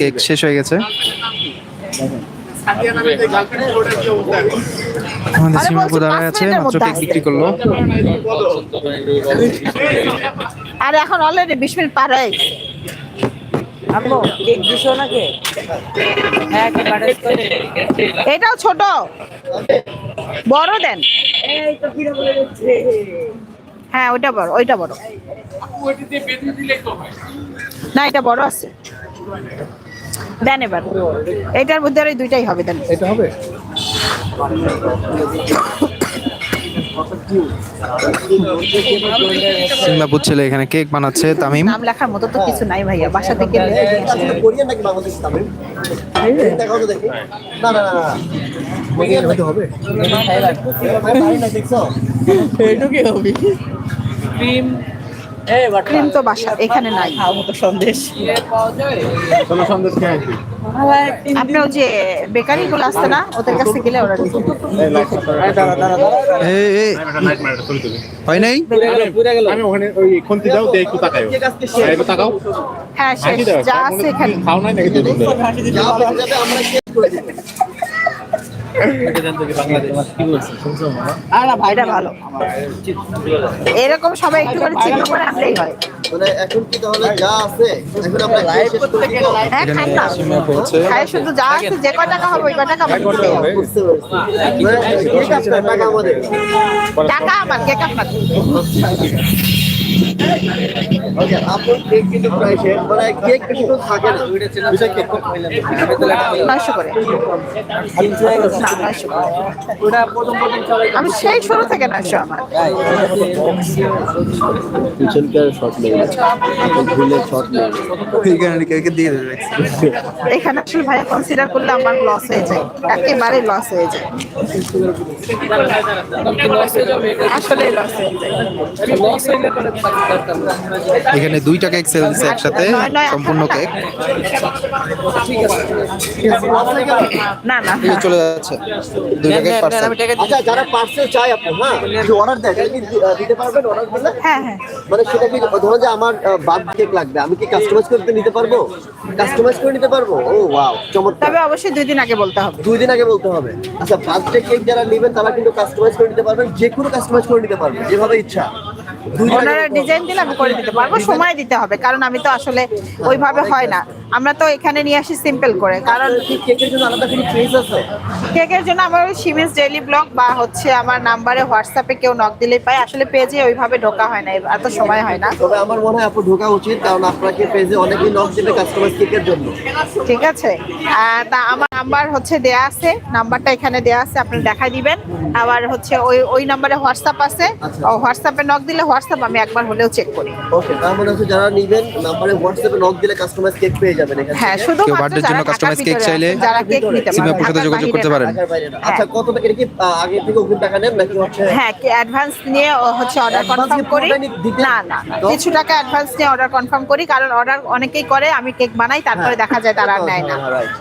Cake শেষ হয়ে গেছে। আমাদের সীমাপু দাঁড়ায় আছে? মাত্র কেক বিক্রি করল। আর এখন অলরেডি বিশ মিনিট পার হয়ে গেছে। আম্মু কেক দিছো নাকি? হ্যাঁ এটাও ছোট। বড় দেন। এই তো কিরা বলে যাচ্ছে হ্যাঁ ওইটা বড় ওইটা বড়। না এটা বড় আছে। দেন এবার। এটার মধ্যে আর এই দুইটাই হবে দেন। এটা হবে? এখানে কেক বানাচ্ছে তামিম। নাম লেখার মতো তো কিছু নাই ভাইয়া বাসা থেকে লিখে নিয়ে আসি। কোরিয়ান নাকি বাংলাদেশ তামিল দেখাও তো দেখি। না না না না কোরিয়ান হতে হবে। কি হবে। ক্রিম ক্রিম তো বাসা এখানে নাই। সন্দেশ। সন্দেশ খেয়ে আসি আপনি ওই যে বেকারি গুলো আসছে না ওদের কাছে গেলে ওরা হয় নাই? আমি ওখানে ওই খুন্তি দাও দিয়ে একটু তাকাই একটু তাকাও। হ্যাঁ যা আছে এখানে। খাও নাই নাকি এরকম সবাই একটু করে চিন্তা করে আসলেই হয়। মানে এখন কি তাহলে যা আছে এখন আমরা হ্যাঁ না। শুধু যা আছে যে কয় টাকা হবে ওই কয় টাকা আমাকে দিতে হবে। বুঝতে পেরেছি। মানে টাকা আমাদের। টাকা আমার কেক আপনার ওকে আপন কেক কিন্তু প্রায় শেষ। মানে কেক কিন্তু থাকে না। বিষয় কেক নয়শো করে। না নয়শো করে ওটা প্রথম প্রথম সবাই আমি সেই শুরু থেকে নয়শো আমার। কিচেনকার শর্ট নেই গ্রিলের শর্ট নেই এখানে কেকে দিয়ে দেবে। এখানে আসলে ভাইয়া কনসিডার করলে আমার লস হয়ে যায়। একেবারে লস হয়ে যায়। আসলে লস হয়ে যায়। এখানে দুইটা কেক সেল দিচ্ছে একসাথে নয়, সম্পূর্ণ কেক না না। এই চলে যাচ্ছে দুইটা কেক পার্সেল আচ্ছা যারা পার্সেল চাই আপু হ্যাঁ যদি অর্ডার কি দিতে পারবেন অর্ডার করলে হ্যাঁ হ্যাঁ। মানে সেটা কি ধরো যে আমার বাদ কেক লাগবে আমি কি কাস্টমাইজ করতে নিতে পারব? কাস্টমাইজ করে নিতে পারব? ও ওয়াও চমৎকার। তবে অবশ্যই দুই দিন আগে বলতে হবে। দুই দিন আগে বলতে হবে। আচ্ছা বার্থডে কেক যারা নেবেন তারা কিন্তু কাস্টমাইজ করে নিতে পারবেন যে কোনো কাস্টমাইজ করে নিতে পারবেন যেভাবে ইচ্ছা। দিন ওনারা ডিজাইন দিলে আমি করে দিতে পারব, সময় দিতে হবে, কারণ আমি তো আসলে ওইভাবে হয় না। আমরা তো এখানে নিয়ে আসি সিম্পল করে কারণ কেকের জন্য আমার সিমিস ডেইলি ব্লগ বা হচ্ছে আমার নাম্বারে হোয়াটসঅ্যাপে কেউ নক দিলে পায়। আসলে পেজে ওইভাবে ঢোকা হয় না এত সময় হয় না। তবে আমার মনে হয় আপু ঢোকা উচিত কারণ আপনাকে পেজে অনেকেই নক দিবে কাস্টমাইজ কেকের জন্য। ঠিক আছে? তা আমার নাম্বার হচ্ছে দেয়া আছে নাম্বারটা এখানে দেয়া আছে আপনি দেখাই দিবেন। আবার হচ্ছে ওই ওই নাম্বারে হোয়াটসঅ্যাপ আছে। আচ্ছা। ও হোয়াটসঅ্যাপে নক দিলে হোয়াটসঅ্যাপ আমি একবার হলেও চেক করি। ওকে তার মানে হচ্ছে যারা নেবেন নাম্বারে হোয়াটসঅ্যাপে নক দিলে কাস্টমাইজ কেক পেয়ে যাবেন এখানে হ্যাঁ শুধু কেউ birthday-র জন্য চাইলে যারা কেক নিতে সিমা পারে আপুর সাথে যোগাযোগ করতে পারেন। না। আচ্ছা কত টাকা কি আগে থেকে অগ্রিম টাকা নেন নাকি হচ্ছে হ্যাঁ কি অ্যাডভান্স নিয়ে হচ্ছে অর্ডার কনফার্ম করি? না না কিছু টাকা অ্যাডভান্স নিয়ে অর্ডার কনফার্ম করি কারণ অর্ডার অনেকেই করে আমি কেক বানাই তারপরে হ্যাঁ, দেখা যায় তারা আর নেয় না।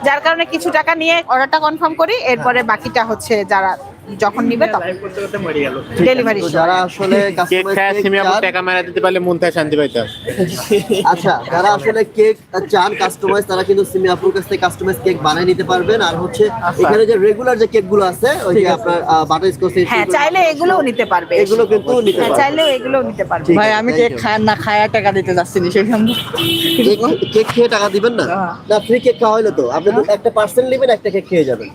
যার কারণে কিছু টাকা নিয়ে অর্ডারটা কনফার্ম করি এরপরে বাকিটা হচ্ছে যারা যখন নিবে তখন। ডেলিভারি যারা আসলে কেক খায় কেক সিমি আপু টাকা মেরা দিতে পারলে মন থেকে শান্তি পাইতাম। আচ্ছা যারা আসলে কেক চান কাস্টমাইজ তারা কিন্তু সিমি আপুর কাছ থেকে কাস্টমাইজ কেক বানিয়ে নিতে পারবেন। আর হচ্ছে এখানে যে রেগুলার যে কেকগুলো আছে ওই যে আপনার বাটার স্কচ হ্যাঁ চাইলে এগুলোও নিতে পারবে। এগুলো কিন্তু নিতে হ্যাঁ পারবেন চাইলেও এগুলোও নিতে পারবে। ভাই আমি কেক। খায় না খায় টাকা দিতে যাচ্ছি না সেখানে কেক কেক খেয়ে টাকা দিবেন না? হ্যাঁ। না ফ্রি কেক খাওয়া হলো তো। আপনি একটা পার্সেল নেবেন একটা কেক খেয়ে যাবেন।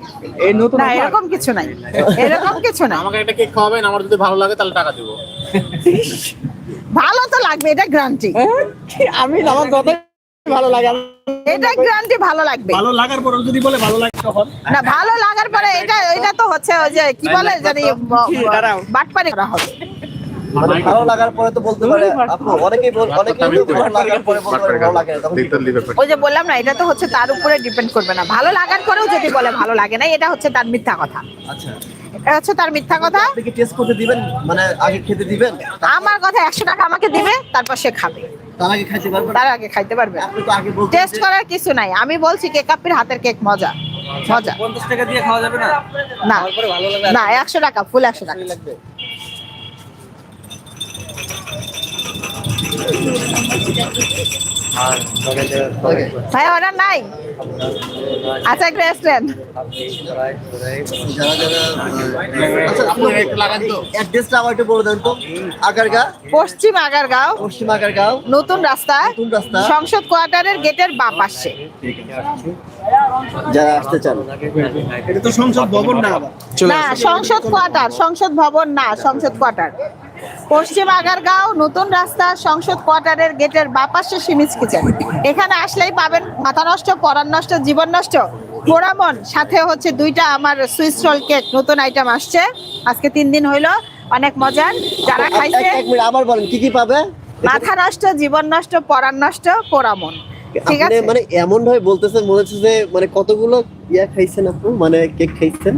এই নতুন না এরকম কিছু নাই। এরকম কিছু না। আমাকে একটা কেক খাওয়াবেন আমার যদি ভালো লাগে তাহলে টাকা দিব। ভালো তো লাগবে এটা গ্যারান্টি? আমি আমার কথা ভালো লাগে এটা গ্যারান্টি ভালো লাগবে। ভালো লাগার পর যদি বলে ভালো লাগে তখন। না ভালো লাগার পরে এটা এটা তো হচ্ছে ওই যে কি বলে জানি বাটপারি করা হবে। মানে ভালো লাগার পরে তো বলতে পারে আপু অনেকেই অনেকেই ভালো লাগার পরে বলতে ভালো লাগে না, তখন কি দেখতে লিভে ওই যে বললাম না এটা তো হচ্ছে তার উপরে ডিপেন্ড করবে না। ভালো লাগার পরেও যদি বলে ভালো লাগে না এটা হচ্ছে তার মিথ্যা কথা। আচ্ছা। হচ্ছে তার মিথ্যা কথা? আপনি কি টেস্ট করতে দিবেন? মানে আগে খেতে দিবেন? আমার কথা একশো টাকা আমাকে দিবে তারপর সে খাবে। তার আগে খাইতে পারবেন তার আগে খাইতে পারবে। আপনি তো আগে বলতেন টেস্ট করার কিছু নাই। আমি বলছি কেক কাপির হাতের কেক মজা। মজা। পঞ্চাশ টাকা দিয়ে খাওয়া যাবে না? না। তারপরে ভালো না টাকা ফুল একশো টাকা। লাগবে ভাই অর্ডার নাই? আচ্ছা একটু রেস্টুরেন্ট যারা যারা আচ্ছা আপনি একটু লাগান তো অ্যাড্রেসটা আবার একটু বলে দেন তো। আগারগা? পশ্চিম আগারগাঁও। পশ্চিম আগারগাঁও। নতুন রাস্তা। সংসদ কোয়ার্টারের গেটের বা পাশে। যারা আসতে চান। এটা তো সংসদ ভবন না। সংসদ কোয়ার্টার সংসদ ভবন না সংসদ কোয়ার্টার। পশ্চিম আগারগাঁও নতুন রাস্তা সংসদ কোয়ার্টারের গেটের বাপাশে সিমিজ কিচেন। এখানে আসলেই পাবেন মাথা নষ্ট পরাণ নষ্ট জীবন নষ্ট। পোড়ামন সাথে হচ্ছে দুইটা আমার সুইস রোল কেক নতুন আইটেম আসছে। আজকে তিন দিন হইল অনেক মজার। যারা খাইছে আবার বলেন কি কি পাবে? মাথা নষ্ট জীবন নষ্ট পরাণ নষ্ট পোড়ামন। ঠিক আছে? মানে এমন ভাবে বলতেছেন মনে হচ্ছে যে মানে কতগুলো ইয়া খাইছেন আপনি? মানে কেক খাইছেন?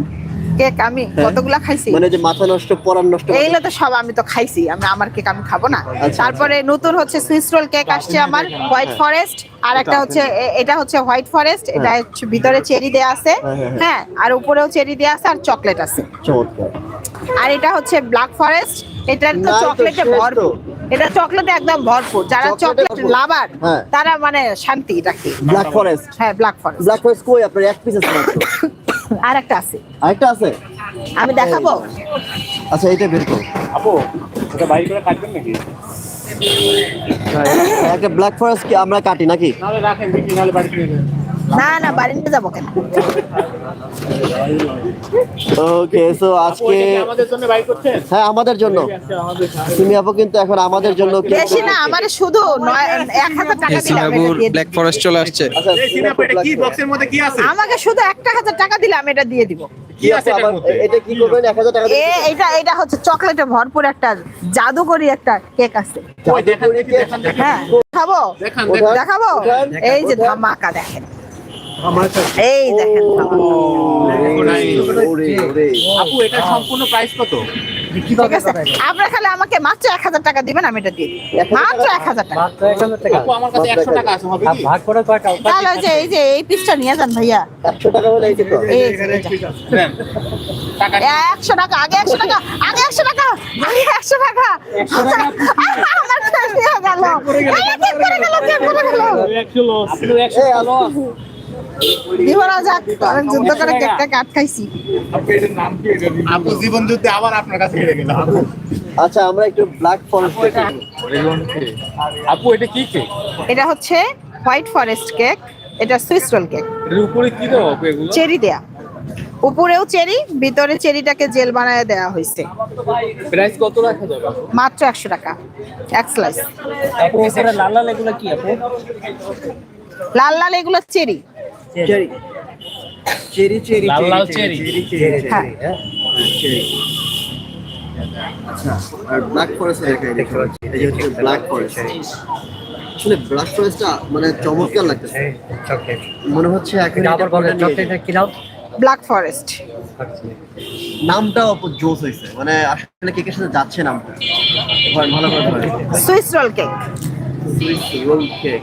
কেক আমি কতগুলা খাইছি? মানে যে মাথা নষ্ট পরান নষ্ট এইগুলো তো সব আমি তো খাইছি আমি আমার কেক আমি খাব না। আচ্ছা। তারপরে নতুন হচ্ছে সুইস রোল কেক আসছে আমার হোয়াইট ফরেস্ট আর একটা হচ্ছে এটা হচ্ছে হোয়াইট ফরেস্ট এটা হচ্ছে ভিতরে চেরি দেয়া আছে। হ্যাঁ, হ্যাঁ, হ্যাঁ। আর উপরেও চেরি দেয়া আছে আর চকলেট আছে। আর এটা হচ্ছে ব্ল্যাক ফরেস্ট এটা তো চকলেটে ভরপুর। এটা চকলেটে একদম ভরপুর। যারা চকলেট। লাভার হ্যাঁ। তারা মানে শান্তি এটা কি ব্ল্যাক ফরেস্ট হ্যাঁ ব্ল্যাক ফরেস্ট ব্ল্যাক ফরেস্ট কই? আপনার এক পিস আছে আর একটা আছে। আরেকটা আছে? আমি দেখাবো? আচ্ছা এটা বের করো। আপু এটা বাইরে করে কাটবেন নাকি? একটা ব্ল্যাক ফরেস্ট কি আমরা কাটি নাকি? নাহলে রাখেন নাহলে না না বাড়ি নিয়ে যাব কেন? ওকে সো আজকে আমাদের জন্য বাই হ্যাঁ আমাদের জন্য। সিমি আপু কিন্তু এখন আমাদের জন্য বেশি না আমার শুধু টাকা দিলাম। ব্ল্যাক ফরেস্ট চলে আসছে। আচ্ছা এই সিমি আপু সিনাপা এটা কি বক্সের মধ্যে কি আছে? আমাকে শুধু একটা হাজার টাকা দিলে আমি এটা দিয়ে দিব। কি আছে এটা কি করবেন? এক হাজার টাকা এ এটা এটা হচ্ছে চকলেটে ভরপুর একটা জাদুকরি একটা কেক আছে। হ্যাঁ খাব দেখান ওটা- দেখান দেখাবো? এই যে। ধামাকা দেখেন। এই দেখেন আপু এটা সম্পূর্ণ প্রাইস কত? ঠিক আছে আপনার খালি আমাকে মাত্র এক হাজার টাকা দিবেন আমি এটা দিয়ে দিই মাত্র এক হাজার টাকা। আমার কাছে একশো টাকা আছে ভাগ করে তাহলে যে এই যে এই পিসটা নিয়ে যান ভাইয়া। একশো টাকা হলে একশো আগে একশো টাকা আগে একশো টাকা আগে একশো টাকা। আমার গেল। করে গেল, করে গেল। এই, যাক অনেক যুদ্ধ করে কেকটা কাট খাইছি। আপু জীবন যুদ্ধে আবার আপনার কাছে হেরে গেলাম। আচ্ছা আমরা একটু ব্ল্যাক ফরেস্ট আপু এটা কি? কেক? এটা হচ্ছে হোয়াইট ফরেস্ট কেক এটা সুইস রোল কেক এর উপরে কি দাও আপু এগুলো? চেরি দেয়া। উপরেও চেরি ভিতরে চেরিটাকে জেল বানায় দেওয়া হয়েছে। প্রাইস কত রাখা যাবে? মাত্র একশো টাকা এক স্লাইস লাল লাল এগুলো কি আপু? লাল লাল এগুলো চেরি। চেরি চেরি চেরি লাল লাল চেরি হ্যাঁ। আর ব্ল্যাক ফরেস্ট দেখাই দেখতে পাচ্ছি। এই হচ্ছে ব্ল্যাক ফরেস্ট আসলে ব্ল্যাক ফরেস্টটা মানে চমৎকার লাগতেছে। মনে হচ্ছে এখন এটা আবার বলেন চকলেটটা কি নাও ব্ল্যাক ফরেস্ট যাই। নামটাও অপর জোস হয়েছে। মানে আসলে কেকের সাথে যাচ্ছে নামটা। ভালো করে swiss roll cake swiss roll cake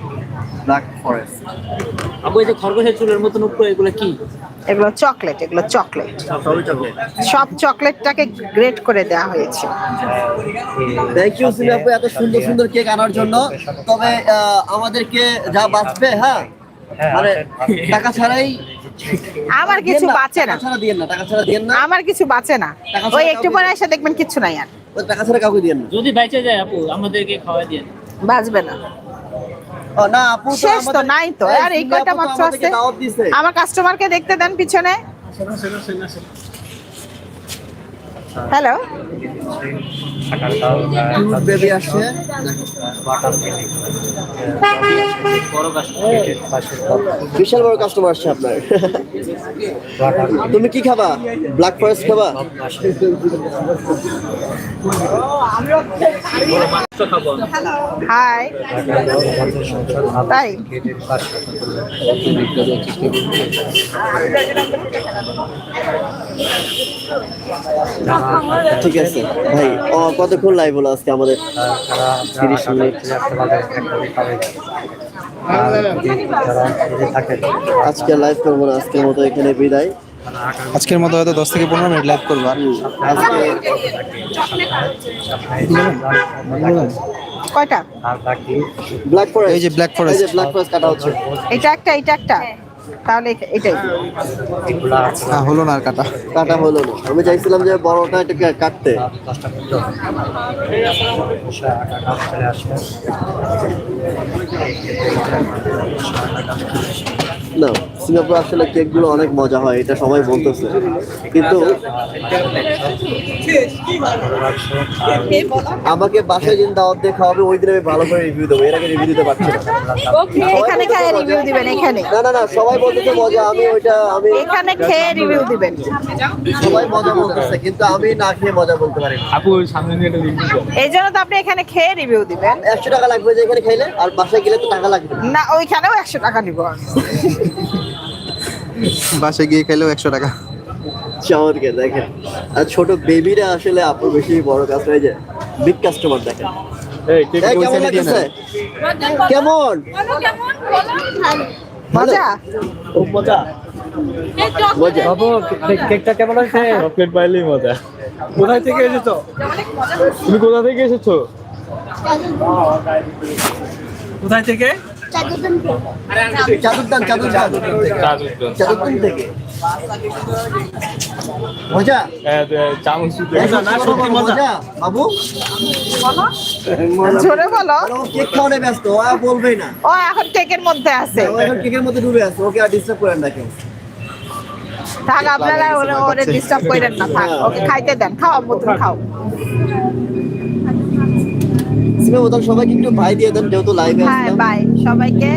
black forest আপু এই যে খরগোশের চুলের মতন উপরে এগুলো কি? এগুলো চকলেট এগুলো চকলেট। সব চকলেটটাকে গ্রেট করে দেওয়া হয়েছে। থ্যাংক ইউ সিমি আপু এত সুন্দর সুন্দর কেক আনার জন্য। তবে আহ, আমাদেরকে যা বাঁচবে হ্যাঁ? মানে টাকা ছাড়াই আমার কিছু দিয়েন বাঁচে না। টাকা দিয়েন না টাকা ছাড়া দিয়েন না। আমার কিছু বাঁচে না। ওই একটু পরে এসে দেখবেন কিচ্ছু নাই আর। ওই টাকা ছাড়া কাউকে দিয়েন না। যদি বেঁচে যায় আপু আমাদেরকে খাওয়াই দিয়ে বাঁচবে না। শেষ তো নাই তো। আর এই সিমি কয়টা মাত্র আছে? আমার কাস্টমারকে দেখতে দেন পিছনে। হ্যালো আসছে। বিশাল বড় কাস্টমার আসছে আপনার। তুমি কি খাবা? ব্ল্যাক ফরেস্ট খাবা? হাই তাই ঠিক আছে। ভাই ও কতক্ষণ লাইভ হলো আজকে আমাদের? তিরিশ মিনিট। আজকে লাইভ করব না আজকের মতো এখানে বিদায়। আজকের মতো হয়তো দশ থেকে পনেরো মিনিট লাইভ করব। আর আজকে কয়টা? ব্ল্যাক ফরেস্ট এই যে ব্ল্যাক ফরেস্ট এই যে ব্ল্যাক ফরেস্ট কাটা হচ্ছে। এটা একটা এটা একটা। তাহলে এটাই। না হলো না আর কাটা। কাটা হলো না। আমি চাইছিলাম যে বড়টা এটাকে কাটতে। কাটতে না সিঙ্গাপুর আসলে কেকগুলো অনেক মজা হয় এটা সবাই বলতেছে। কিন্তু আমাকে বাসায় দিন দাওয়াত দিয়ে খাওয়াবে ওই দিন আমি ভালো করে রিভিউ দেবো এর আগে রিভিউ দিতে পারছি না। এখানে খেয়ে রিভিউ দিবেন এখানে। না না না সবাই বলতেছে মজা আমি ওইটা আমি এখানে খেয়ে রিভিউ দিবেন। সবাই মজা বলতেছে কিন্তু আমি না খেয়ে মজা বলতে পারি আপু ওই সামনে নিয়ে একটা লিঙ্ক এই জন্য তো আপনি এখানে খেয়ে রিভিউ দিবেন। একশো টাকা লাগবে যে এখানে খাইলে আর বাসায় গেলে তো টাকা লাগবে। না। না ওইখানেও একশো টাকা নিব বাসে গিয়ে খেলেও একশো টাকা। চমৎকে দেখেন। আর ছোট বেবিরা আসলে আপুর বেশি বড় কাস্টমার যে বিগ কাস্টমার দেখেন। কেমন লাগতেছে? কেমন? মজা। খুব মজা। মজা। কেকটা কেমন আছে চকলেট পাইলেই মজা। কোথায় থেকে এসেছ? তুমি কোথা থেকে এসেছ? কোথায় থেকে? চাদুরদান চাদুরদান চাদুরদান। থেকে। মজা? হ্যাঁ, মজা না সত্যি মজা। বাবু? জোরে বলো। ও কেক খাওয়ানো ব্যস্ত ও বলবেই না। ও এখন কেকের মধ্যে আছে। ও এখন কেকের মধ্যে ডুবে আছে ওকে আর ডিস্টার্ব করেন না কেউ। থাক আপনারা ওরে ওরে ডিস্টার্ব করেন না থাক ওকে খাইতে দেন খাও মতন খাও। সিমে বোতল সবাইকে একটু ভাই দিয়ে দেন যেহেতু লাইভে হ্যাঁ বাই সবাইকে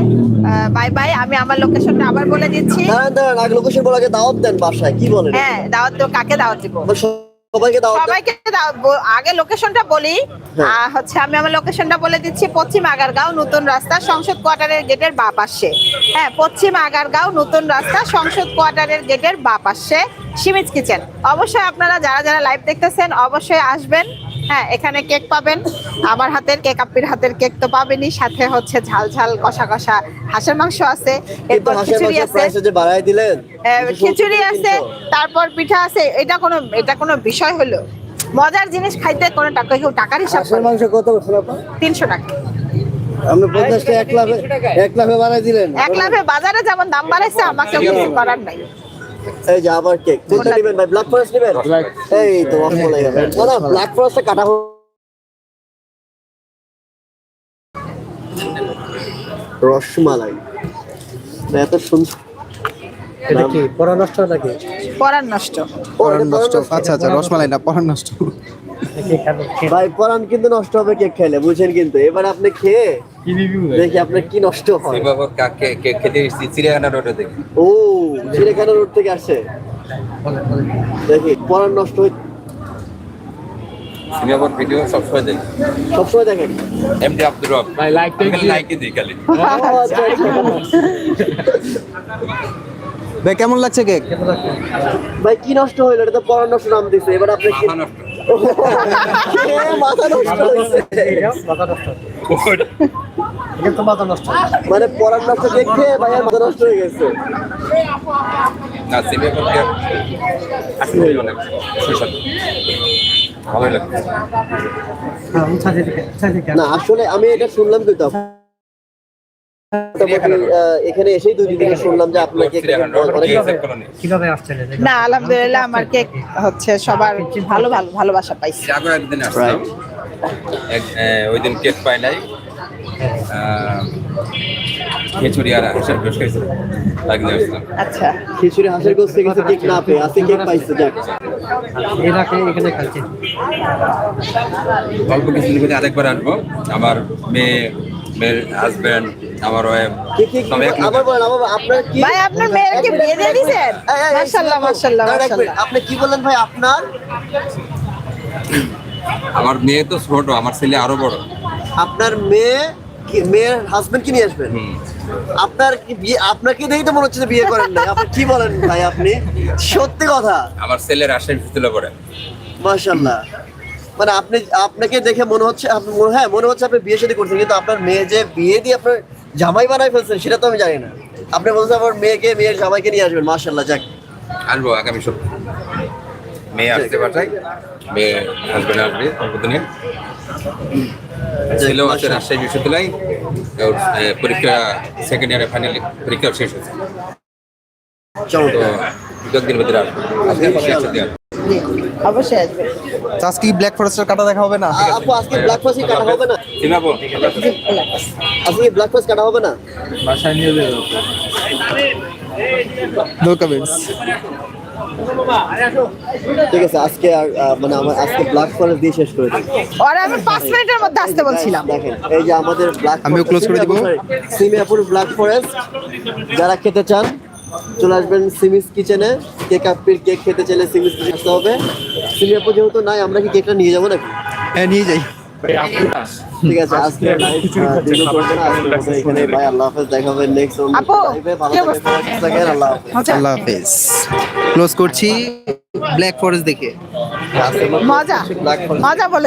বাই বাই আমি আমার লোকেশনটা আবার বলে দিচ্ছি। আগে লোকেশন বলে আগে দাওয়াত দেন বাসায় কি বলেন? হ্যাঁ দাওয়াত দেবো কাকে দাওয়াত দিব? সবাইকে দাওয়াত সবাইকে আগে লোকেশনটা বলি হ্যাঁ। হচ্ছে আমি আমার লোকেশনটা বলে দিচ্ছি পশ্চিম আগারগাঁও নতুন রাস্তা সংসদ কোয়ার্টারের গেটের বা পাশে। হ্যাঁ পশ্চিম আগারগাঁও নতুন রাস্তা সংসদ কোয়ার্টারের গেটের বা পাশে সিমিজ কিচেন অবশ্যই আপনারা যারা যারা লাইভ দেখতেছেন অবশ্যই আসবেন। হ্যাঁ এখানে কেক পাবেন। আমার হাতের কেক আপ্পির হাতের কেক তো পাবেনই। সাথে হচ্ছে ঝাল ঝাল কষা কষা হাঁসের মাংস আছে। এরপর খিচুড়ি আছে। প্রাইস দিলেন খিচুড়ি আছে তারপর পিঠা আছে। এটা কোনো এটা কোনো বিষয় হলো। মজার জিনিস খাইতে কোনো টাকা কেউ টাকার হিসাব হাঁসের মাংস কত তিনশো টাকা। আপনি পঞ্চাশটা এক লাভে এক লাভে বাড়ায় দিলেন। এক লাভে বাজারে যেমন দাম বাড়াইছে আমাকে কিছু করার নাই। এই যে আবার কেক কোনটা নেবেন ভাই ব্ল্যাক ফরেস্ট নেবেন? এই তো রসমালাই হবে না না ব্ল্যাক ফরেস্টটা কাটা হোক রসমালাই। এত সুন্দর এটা কি পরামর্শ নাকি? পরার নষ্ট। পরান নষ্ট। আচ্ছা আচ্ছা রসমালাই না পরান নষ্ট। ভাই পরান কিন্তু নষ্ট হবে কেক খাইলে বুঝছেন কিন্তু? এবার আপনি খেয়ে দেখি আপনার কি নষ্ট হয়। কাকে কে খেতে চিড়িয়াখানা রোডে ও চিড়িয়াখানা রোড থেকে আসে। দেখি পরান নষ্ট হয়ে সিনেমার ভিডিও সবসময় দেখি। সবসময় দেখেন। এমডি আব্দুর রব ভাই লাইক আমি দিই খালি। ও, আচ্ছা, আচ্ছা। ভাই কেমন লাগছে কেক? ভাই কি নষ্ট হইল? এটা তো পরান নষ্ট নাম দিছে। এবার আপনি মাথা নষ্ট। মাথা নষ্ট হয়েছে মানে পরান নষ্ট দেখে ভাইয়ের মাথা নষ্ট হয়ে গেছে। না সিনেমা করতে আসলে অনেক সুস্বাদু। ভালোই লাগে। না আসলে আমি এটা শুনলাম কিন্তু এখানে এসেই দুই দিন শুনলাম যে আপনাকে কীভাবে আসছেন না আলহামদুলিল্লাহ আমার কেক হচ্ছে সবার ভালো ভালো ভালোবাসা পাইছি। আগের একদিন আসলাম ওই দিন কেক পাই নাই। আহ, খিচুড়ি আর হাঁসের গোশ আসলাম আচ্ছা। খিচুড়ি হাঁসের গোস থেকে কেক না পেয়ে কেক পাইছে যাক। এরা এখানে খাচ্ছেন অল্প কিছুদিন মধ্যে আরেকবার আসব আমার মেয়ে মেয়ের হাজব্যান্ড আমার ওয়াইফ কি কি কি? সবাই আবার বলেন আবার আপনার কি ভাই আপনার মেয়ের কি বিয়ে দিয়ে দিয়েছেন এই, এই, এই, মাশাআল্লাহ মাশাআল্লাহ দাঁড়ান এক মিনিট, মাশাআল্লাহ। আপনি কি বললেন ভাই আপনার? আমার মেয়ে তো ছোট আমার ছেলে আরও বড়। আপনার মেয়ে মেয়ের হাজবেন্ড কি নিয়ে আসবেন? আপনার কি বিয়ে আপনাকে দেখেই তো মনে হচ্ছে যে বিয়ে করেন না আপনি কি বলেন ভাই আপনি? সত্যি কথা। আমার ছেলের আশায় ভিতরে পড়ে। মাশাল্লাহ মানে আপনি আপনাকে দেখে মনে হচ্ছে আপনি হ্যাঁ মনে হচ্ছে আপনি বিয়ে শাদী করছেন কিন্তু আপনার মেয়ে যে বিয়ে দিয়ে আপনার জামাই বানাই ফেলছেন সেটা তো আমি জানি না। আপনি বলছেন আমার মেয়েকে মেয়ের জামাইকে নিয়ে আসবেন মাশাল্লাহ যাক। আসব আগামী সপ্তাহে। মেয়ে আসতে পাঠাই মেয়ে হাজবেন্ড আসবে। দিনে ছেলেও আছে রাজশাহী বিশ্ববিদ্যালয়। ওর পরীক্ষা সেকেন্ড ইয়ারে ফাইনাল পরীক্ষা শেষ হয়েছে। তো দু একদিন আসবে? অবশ্যই আসবে। আজকে কি ব্ল্যাক ফরেস্টের কাটা দেখা হবে না? আপু আজকে ব্ল্যাক ফাস্ট কাটা হবে না? চিনাবো আজকে ব্ল্যাক ফাস্ট কাটা হবে না? নো কমেন্টস ঠিক আছে আজকে আর মানে আমার আজকে ব্ল্যাক ফরেস্ট দিয়ে শেষ করে দিই। ওরা আমি পাঁচ মিনিটের মধ্যে আসতে বলছিলাম। দেখেন এই যে আমাদের ব্ল্যাক আমিও close করে দিব। সিমিয়াপুর ব্ল্যাক ফরেস্ট যারা খেতে চান চলে আসবেন সিমিস কিচেনে কেক আপির কেক খেতে চাইলে সিমিস কিচেন আসতে হবে। সিমিয়াপুর যেহেতু নাই আমরা কি কেকটা নিয়ে যাব নাকি? হ্যাঁ নিয়ে যাই। ঠিক আছে আজকে এখানে ভাই আল্লাহ হাফেজ দেখা হবে নেক্সট আল্লাহ হাফেজ। আল্লাহ হাফেজ। ক্লোজ করছি ব্ল্যাক ফরেস্ট দেখে। মজা ব্ল্যাক মজা বলে